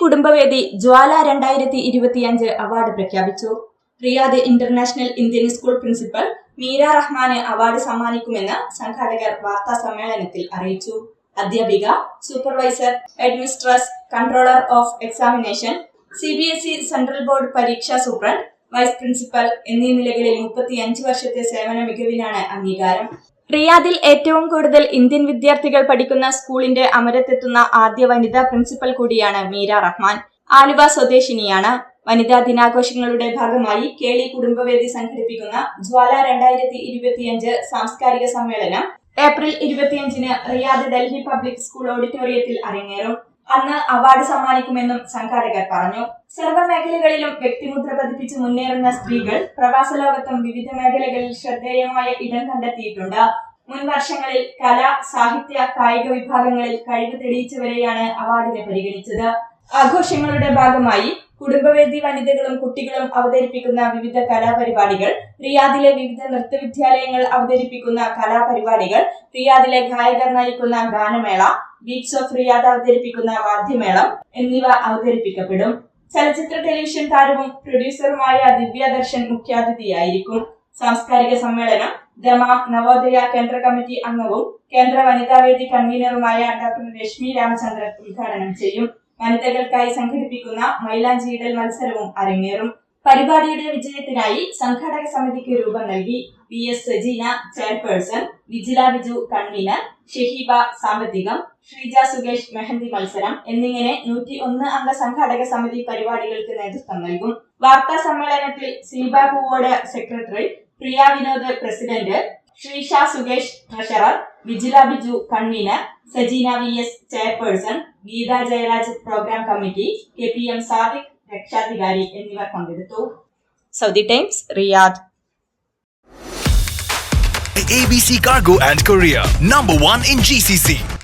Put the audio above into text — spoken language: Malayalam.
കുടുംബവേദി ജ്വാല രണ്ടായിരത്തി ഇരുപത്തിയഞ്ച് അവാർഡ് പ്രഖ്യാപിച്ചു. Riyadh international Indian school principal Meera റഹ്മാന് അവാർഡ് സമ്മാനിക്കുമെന്ന് സംഘാടകർ വാർത്താ സമ്മേളനത്തിൽ അറിയിച്ചു. അധ്യാപിക supervisor administrator controller of examination C B S E central board പരീക്ഷാ സൂപ്രണ്ട് വൈസ് പ്രിൻസിപ്പൽ എന്നീ നിലകളിൽ മുപ്പത്തിയഞ്ച് വർഷത്തെ സേവന മികവിനാണ് അംഗീകാരം. റിയാദിൽ ഏറ്റവും കൂടുതൽ ഇന്ത്യൻ വിദ്യാർത്ഥികൾ പഠിക്കുന്ന സ്കൂളിന്റെ അമരത്തെത്തുന്ന ആദ്യ വനിതാ പ്രിൻസിപ്പൽ കൂടിയാണ് മീര റഹ്മാൻ. ആലുവ സ്വദേശിനിയാണ്. വനിതാ ദിനാഘോഷങ്ങളുടെ ഭാഗമായി കേളി കുടുംബവേദി സംഘടിപ്പിക്കുന്ന ജ്വാല രണ്ടായിരത്തി ഇരുപത്തിയഞ്ച് സാംസ്കാരിക സമ്മേളനം ഏപ്രിൽ ഇരുപത്തിയഞ്ചിന് റിയാദ് ഡൽഹി പബ്ലിക് സ്കൂൾ ഓഡിറ്റോറിയത്തിൽ അരങ്ങേറും. അന്ന് അവാർഡ് സമ്മാനിക്കുമെന്നും സംഘാടകർ പറഞ്ഞു. സർവ മേഖലകളിലും വ്യക്തിമുദ്ര പതിപ്പിച്ച് മുന്നേറുന്ന സ്ത്രീകൾ പ്രവാസ ലോകത്തും വിവിധ മേഖലകളിൽ ശ്രദ്ധേയമായ ഇടം കണ്ടെത്തിയിട്ടുണ്ട്. മുൻ വർഷങ്ങളിൽ കല സാഹിത്യ കായിക വിഭാഗങ്ങളിൽ കഴിവ് തെളിയിച്ചവരെയാണ് അവാർഡിന് പരിഗണിച്ചത്. ആഘോഷങ്ങളുടെ ഭാഗമായി കുടുംബവേദി വനിതകളും കുട്ടികളും അവതരിപ്പിക്കുന്ന വിവിധ കലാപരിപാടികൾ റിയാദിലെ വിവിധ നൃത്തവിദ്യാലയങ്ങൾ അവതരിപ്പിക്കുന്ന കലാപരിപാടികൾ റിയാദിലെ ഗായകർ നയിക്കുന്ന ഗാനമേള ബീറ്റ്സ് ഓഫ് റിയാദ് അവതരിപ്പിക്കുന്ന വാദ്യമേളം എന്നിവ അവതരിപ്പിക്കപ്പെടും. ചലച്ചിത്ര ടെലിവിഷൻ താരവും പ്രൊഡ്യൂസറുമായ ദിവ്യ ദർശൻ മുഖ്യാതിഥിയായിരിക്കും. സാംസ്കാരിക സമ്മേളനം ദമാ നവോദയ കേന്ദ്ര കമ്മിറ്റി അംഗവും കേന്ദ്ര വനിതാ വേദി കൺവീനറുമായ ഡോക്ടർ രശ്മി രാമചന്ദ്രൻ ഉദ്ഘാടനം ചെയ്യും. വനിതകൾക്കായി സംഘടിപ്പിക്കുന്ന മൈലാഞ്ചിയിടൽ മത്സരവും അരങ്ങേറും. പരിപാടിയുടെ വിജയത്തിനായി സംഘാടക സമിതിക്ക് രൂപം നൽകി P S Sajeena chairperson Vijila Biju convener Shehiba സാമ്പത്തികം ശ്രീജ സുകേഷ് മെഹന്തി മത്സരം എന്നിങ്ങനെ നൂറ്റി ഒന്ന് അംഗ സംഘാടക സമിതി പരിപാടികൾക്ക് നേതൃത്വം നൽകും. വാർത്താ സമ്മേളനത്തിൽ Silba Poovode secretary Priya Vinod president Sreesha Sukesh treasurer Vijila Biju convener Sajeena V S chairperson Geetha Jayaraj programme committee K P M Sadiq രക്ഷാധികാരി എന്നിവർ പങ്കെടുത്തു Saudi Times Riyadh ABC Cargo and Korea, number one in GCC.